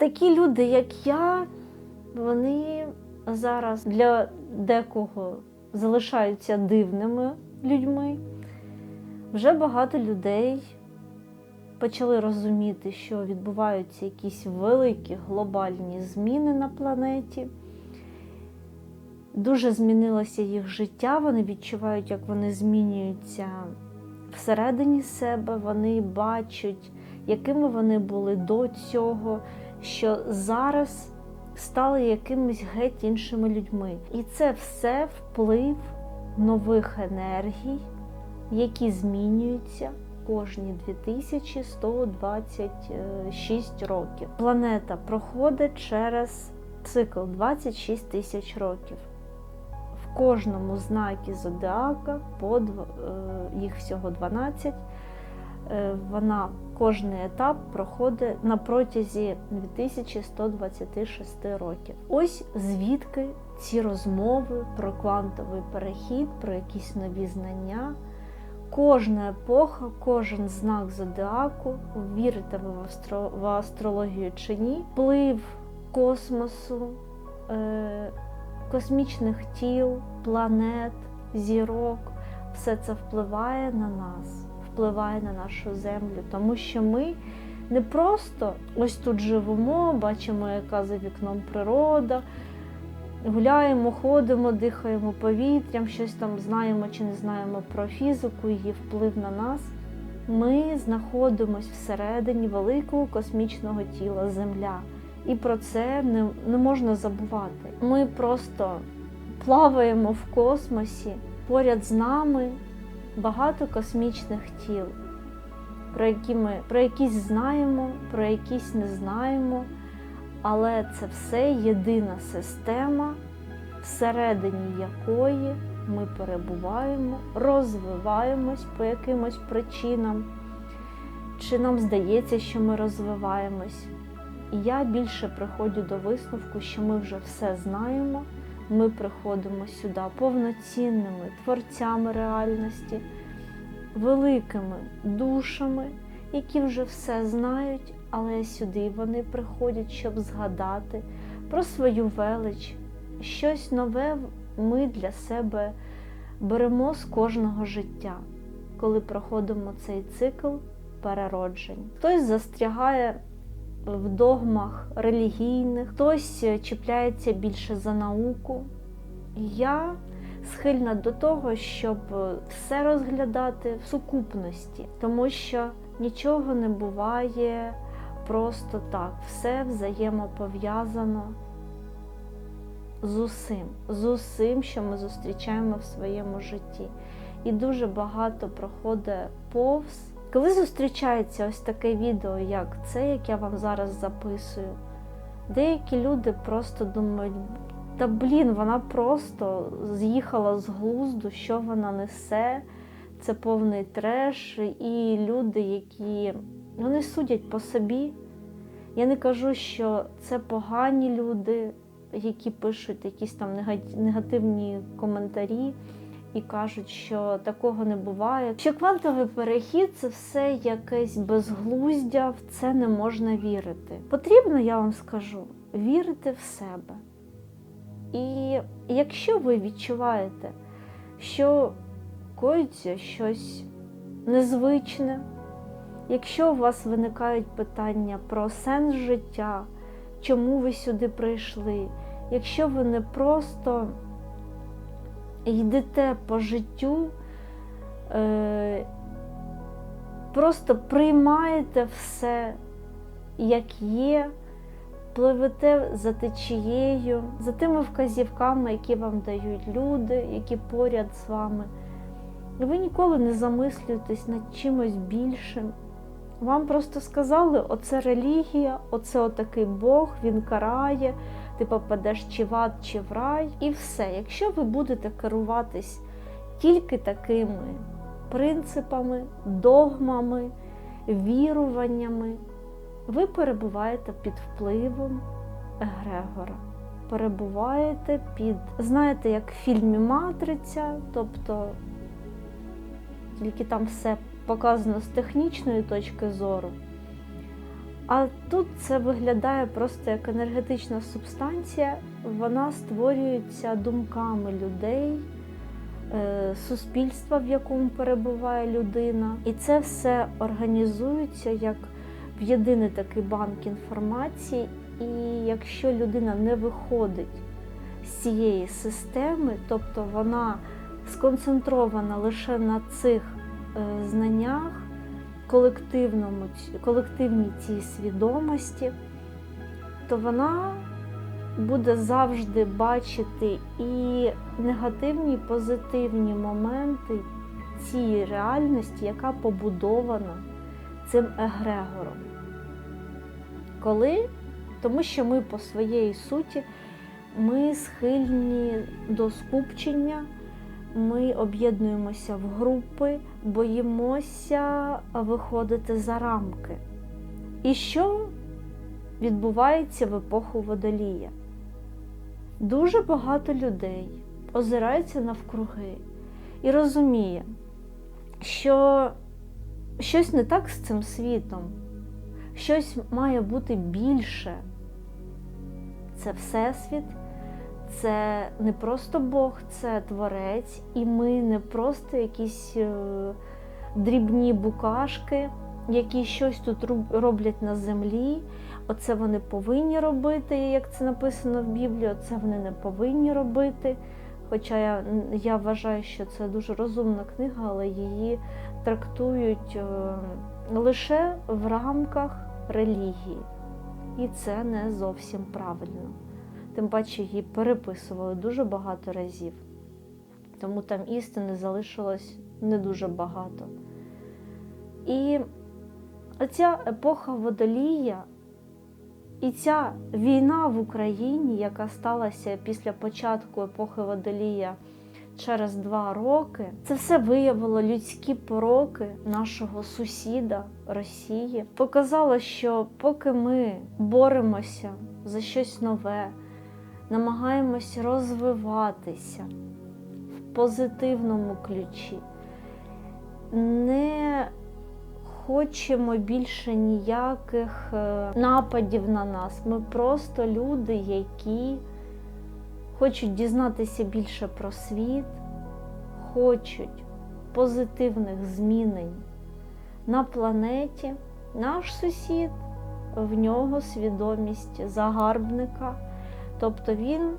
Такі люди, як я, вони зараз для декого залишаються дивними людьми. Вже багато людей почали розуміти, що відбуваються якісь великі глобальні зміни на планеті. Дуже змінилося їх життя, вони відчувають, як вони змінюються всередині себе, вони бачать, якими вони були до цього, що зараз стали якимись геть іншими людьми. І це все вплив нових енергій, які змінюються кожні 2126 років. Планета проходить через цикл 26 тисяч років. В кожному знакі зодіака по е, їх всього 12. Е, Вона кожний етап проходить на протязі 2126 років. Ось звідки ці розмови про квантовий перехід, про якісь нові знання. Кожна епоха, кожен знак зодіаку, вірите ви в, астро, в астрологію чи ні, вплив космосу, е, космічних тіл, планет, зірок, все це впливає на нас, впливає на нашу землю, тому що ми не просто ось тут живемо, бачимо, яка за вікном природа, гуляємо, ходимо, дихаємо повітрям, щось там знаємо чи не знаємо про фізику, її вплив на нас. Ми знаходимося всередині великого космічного тіла Земля. І про це не, не можна забувати. Ми просто плаваємо в космосі, поряд з нами багато космічних тіл, про які ми про якісь знаємо, про якісь не знаємо. Але це все єдина система, всередині якої ми перебуваємо, розвиваємось по якимось причинам, чи нам здається, що ми розвиваємось. І я більше приходжу до висновку, що ми вже все знаємо. Ми приходимо сюди повноцінними творцями реальності, великими душами, які вже все знають, але сюди вони приходять, щоб згадати про свою велич. Щось нове ми для себе беремо з кожного життя, коли проходимо цей цикл перероджень. Хтось застрягає в догмах релігійних, хтось чіпляється більше за науку. Я схильна до того, щоб все розглядати в сукупності, тому що нічого не буває просто так, все взаємопов'язано з усім, з усім, що ми зустрічаємо в своєму житті. І дуже багато проходить повз. Коли зустрічається ось таке відео, як це, як я вам зараз записую, деякі люди просто думають, та блін, вона просто з'їхала з глузду, що вона несе, це повний треш, і люди, які вони судять по собі. Я не кажу, що це погані люди, які пишуть якісь там негативні коментарі і кажуть, що такого не буває. Що квантовий перехід це все якесь безглуздя, в це не можна вірити. Потрібно, я вам скажу, вірити в себе. І якщо ви відчуваєте, що коїться щось незвичне, якщо у вас виникають питання про сенс життя, чому ви сюди прийшли, якщо ви не просто йдете по життю, е, просто приймаєте все, як є, пливете за течією, за тими вказівками, які вам дають люди, які поряд з вами. Ви ніколи не замислюєтесь над чимось більшим. Вам просто сказали, оце релігія, оце отакий Бог, він карає, ти попадеш чи в ад, чи в рай, і все. Якщо ви будете керуватись тільки такими принципами, догмами, віруваннями, ви перебуваєте під впливом Егрегора. Перебуваєте під, знаєте, як в фільмі Матриця, тобто тільки там все показано з технічної точки зору. А тут це виглядає просто як енергетична субстанція, вона створюється думками людей, е, суспільства, в якому перебуває людина. І це все організується як в єдиний такий банк інформації. І якщо людина не виходить з цієї системи, тобто вона сконцентрована лише на цих е, знаннях, колективному, колективній цій свідомості, то вона буде завжди бачити і негативні, і позитивні моменти цієї реальності, яка побудована цим егрегором. Коли? Тому що ми по своєї суті ми схильні до скупчення, ми об'єднуємося в групи, боїмося виходити за рамки. І що відбувається в епоху водолія? Дуже багато людей озираються навкруги і розуміє, що щось не так з цим світом, щось має бути більше. Це Всесвіт, це не просто Бог, це Творець, і ми не просто якісь е, дрібні букашки, які щось тут роблять на землі. Оце вони повинні робити, як це написано в Біблії, оце вони не повинні робити. Хоча я, я вважаю, що це дуже розумна книга, але її трактують е, лише в рамках релігії. І це не зовсім правильно. Тим паче її переписували дуже багато разів, тому там істини залишилось не дуже багато. І оця епоха водолія і ця війна в Україні, яка сталася після початку епохи водолія через два роки, це все виявило людські пороки нашого сусіда Росії. Показало, що поки ми боремося за щось нове, намагаємося розвиватися в позитивному ключі, не хочемо більше ніяких е, нападів на нас. Ми просто люди, які хочуть дізнатися більше про світ, хочуть позитивних змінень на планеті. Наш сусід, в нього свідомість загарбника. Тобто він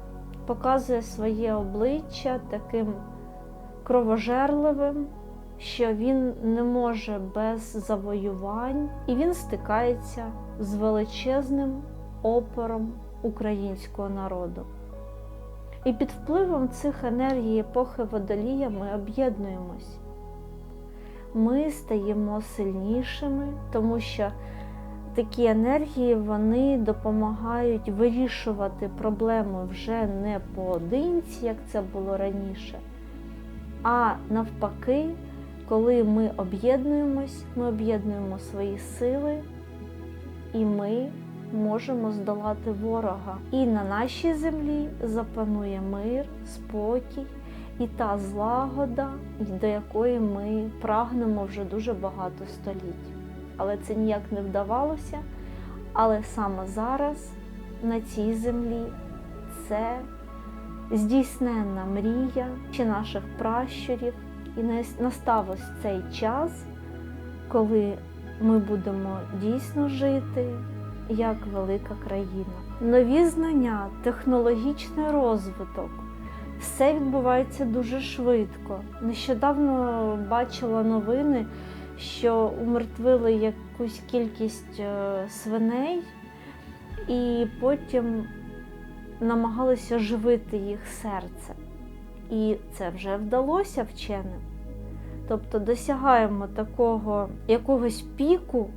показує своє обличчя таким кровожерливим, що він не може без завоювань, і він стикається з величезним опором українського народу. І під впливом цих енергій епохи водолія ми об'єднуємось. Ми стаємо сильнішими, тому що такі енергії вони допомагають вирішувати проблеми вже не поодинці, як це було раніше, а навпаки, коли ми об'єднуємось, ми об'єднуємо свої сили і ми можемо здолати ворога. І на нашій землі запанує мир, спокій і та злагода, до якої ми прагнемо вже дуже багато століть. Але це ніяк не вдавалося. Але саме зараз на цій землі це здійсненна мрія чи наших пращурів. І настав ось цей час, коли ми будемо дійсно жити як велика країна. Нові знання, технологічний розвиток. Все відбувається дуже швидко. Нещодавно бачила новини, що умертвили якусь кількість е, свиней і потім намагалися живити їх серце. І це вже вдалося вченим. Тобто досягаємо такого якогось піку,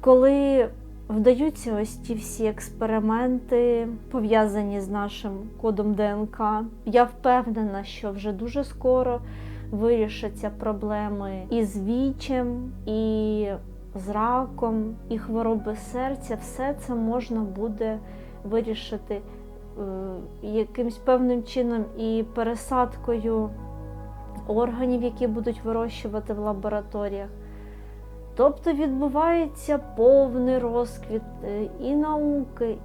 коли вдаються ось ті всі експерименти, пов'язані з нашим кодом ДНК. Я впевнена, що вже дуже скоро вирішаться проблеми і з вічем, і з раком, і хвороби серця. Все це можна буде вирішити е, якимось певним чином і пересадкою органів, які будуть вирощувати в лабораторіях. Тобто відбувається повний розквіт е, і науки,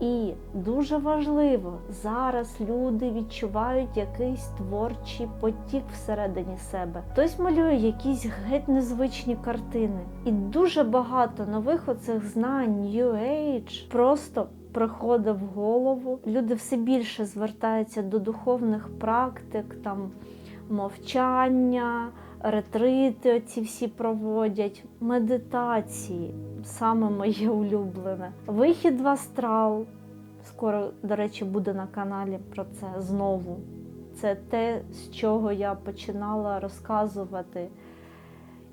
і дуже важливо, зараз люди відчувають якийсь творчий потік всередині себе. Хтось малює якісь геть незвичні картини. І дуже багато нових оцих знань, New Age просто приходить в голову. Люди все більше звертаються до духовних практик, там мовчання, ретрити оці всі проводять, медитації, саме моє улюблене. Вихід в астрал. Скоро, до речі, буде на каналі про це знову. Це те, з чого я починала розказувати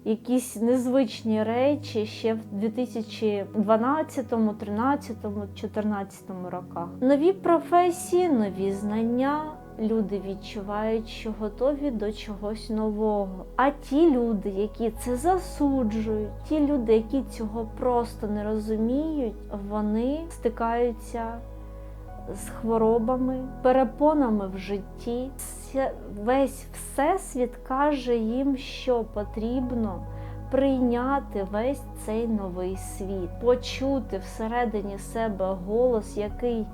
якісь незвичні речі ще в 2012, 2013, 2014 роках. Нові професії, нові знання. Люди відчувають, що готові до чогось нового. А ті люди, які це засуджують, ті люди, які цього просто не розуміють, вони стикаються з хворобами, перепонами в житті. Весь всесвіт каже їм, що потрібно прийняти весь цей новий світ, почути всередині себе голос, який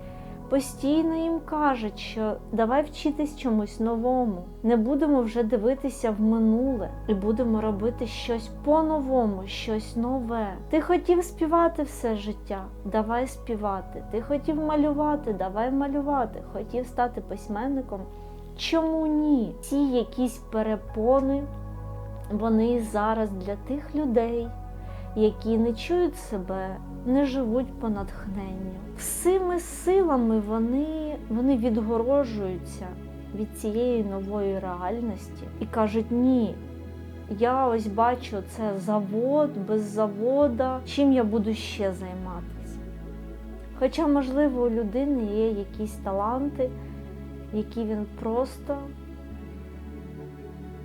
постійно їм кажуть, що давай вчитись чомусь новому. Не будемо вже дивитися в минуле і будемо робити щось по-новому, щось нове. Ти хотів співати все життя, давай співати. Ти хотів малювати, давай малювати. Хотів стати письменником. Чому ні? Ці якісь перепони, вони зараз для тих людей, які не чують себе, не живуть по натхненню. Всіми силами вони, вони відгорожуються від цієї нової реальності і кажуть, ні. Я ось бачу це завод без завода, чим я буду ще займатися. Хоча, можливо, у людини є якісь таланти, які він просто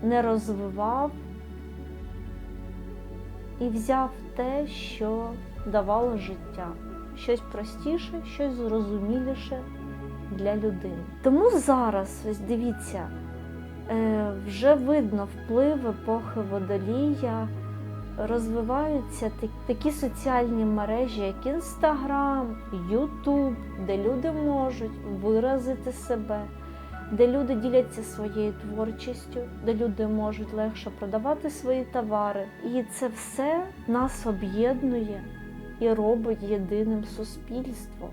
не розвивав і взяв те, що давало життя. Щось простіше, щось зрозуміліше для людини. Тому зараз, ось дивіться, е, вже видно вплив епохи водолія, розвиваються такі соціальні мережі, як Інстаграм, Ютуб, де люди можуть виразити себе, де люди діляться своєю творчістю, де люди можуть легше продавати свої товари. І це все нас об'єднує і робить єдиним суспільством.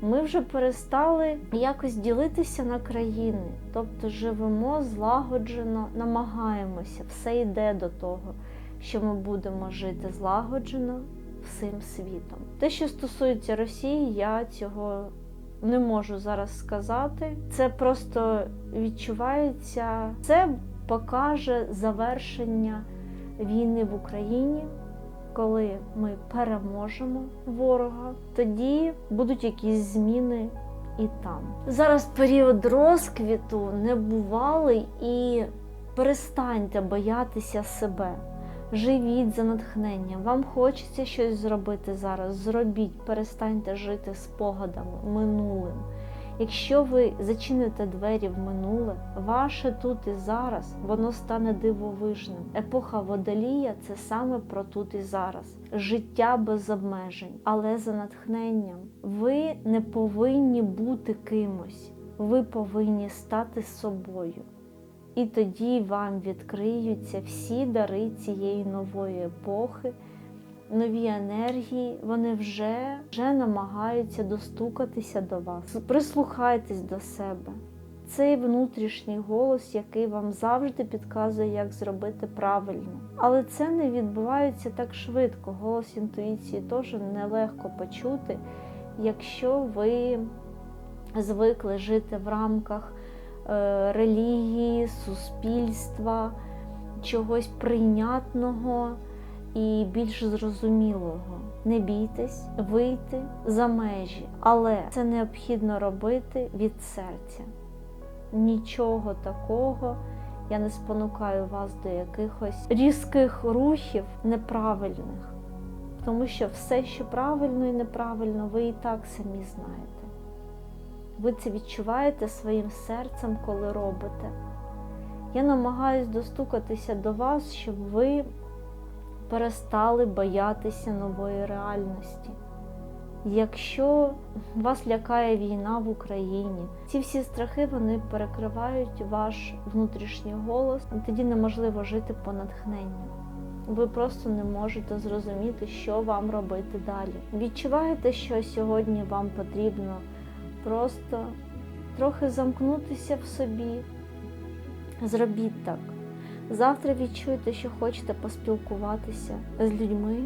Ми вже перестали якось ділитися на країни, тобто живемо злагоджено, намагаємося, все йде до того, що ми будемо жити злагоджено всім світом. Те, що стосується Росії, я цього не можу зараз сказати. Це просто відчувається, це покаже завершення війни в Україні коли ми переможемо ворога, тоді будуть якісь зміни і там. Зараз період розквіту небувалий і перестаньте боятися себе. Живіть за натхненням. Вам хочеться щось зробити зараз. Зробіть, перестаньте жити спогадами минулим. Якщо ви зачините двері в минуле, ваше тут і зараз, воно стане дивовижним. Епоха водолія це саме про тут і зараз. Життя без обмежень, але за натхненням. Ви не повинні бути кимось, ви повинні стати собою. І тоді вам відкриються всі дари цієї нової епохи нові енергії, вони вже, вже намагаються достукатися до вас. Прислухайтесь до себе. Цей внутрішній голос, який вам завжди підказує, як зробити правильно. Але це не відбувається так швидко. Голос інтуїції теж нелегко почути, якщо ви звикли жити в рамках е, релігії, суспільства, чогось прийнятного і більш зрозумілого. Не бійтесь вийти за межі, але це необхідно робити від серця. Нічого такого. Я не спонукаю вас до якихось різких рухів неправильних, тому що все, що правильно і неправильно, ви і так самі знаєте. Ви це відчуваєте своїм серцем, коли робите. Я намагаюсь достукатися до вас, щоб ви перестали боятися нової реальності. Якщо вас лякає війна в Україні, ці всі страхи вони перекривають ваш внутрішній голос, і тоді неможливо жити по натхненню. Ви просто не можете зрозуміти, що вам робити далі. Відчуваєте, що сьогодні вам потрібно просто трохи замкнутися в собі. Зробіть так. Завтра відчуєте, що хочете поспілкуватися з людьми,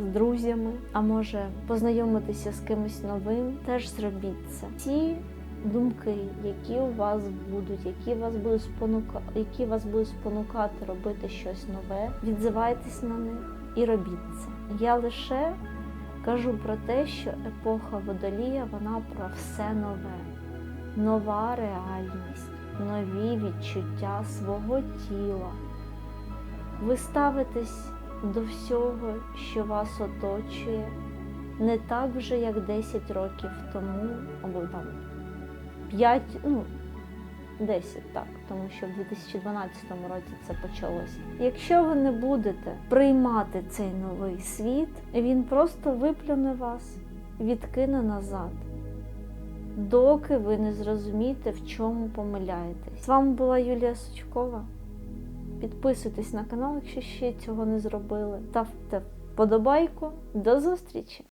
з друзями, а може познайомитися з кимось новим, теж зробіть це. Ці думки, які у вас будуть, які вас будуть спонука... які вас будуть спонукати робити щось нове, відзивайтесь на них і робіть це. Я лише кажу про те, що епоха водолія вона про все нове, нова реальність, нові відчуття свого тіла. Ви ставитесь до всього, що вас оточує, не так вже, як 10 років тому, або там 5, ну 10, так, тому що в 2012 році це почалося. Якщо ви не будете приймати цей новий світ, він просто виплюне вас, відкине назад. Доки ви не зрозумієте, в чому помиляєтесь. З вами була Юлія Сучкова. Підписуйтесь на канал, якщо ще цього не зробили. Ставте вподобайку. До зустрічі!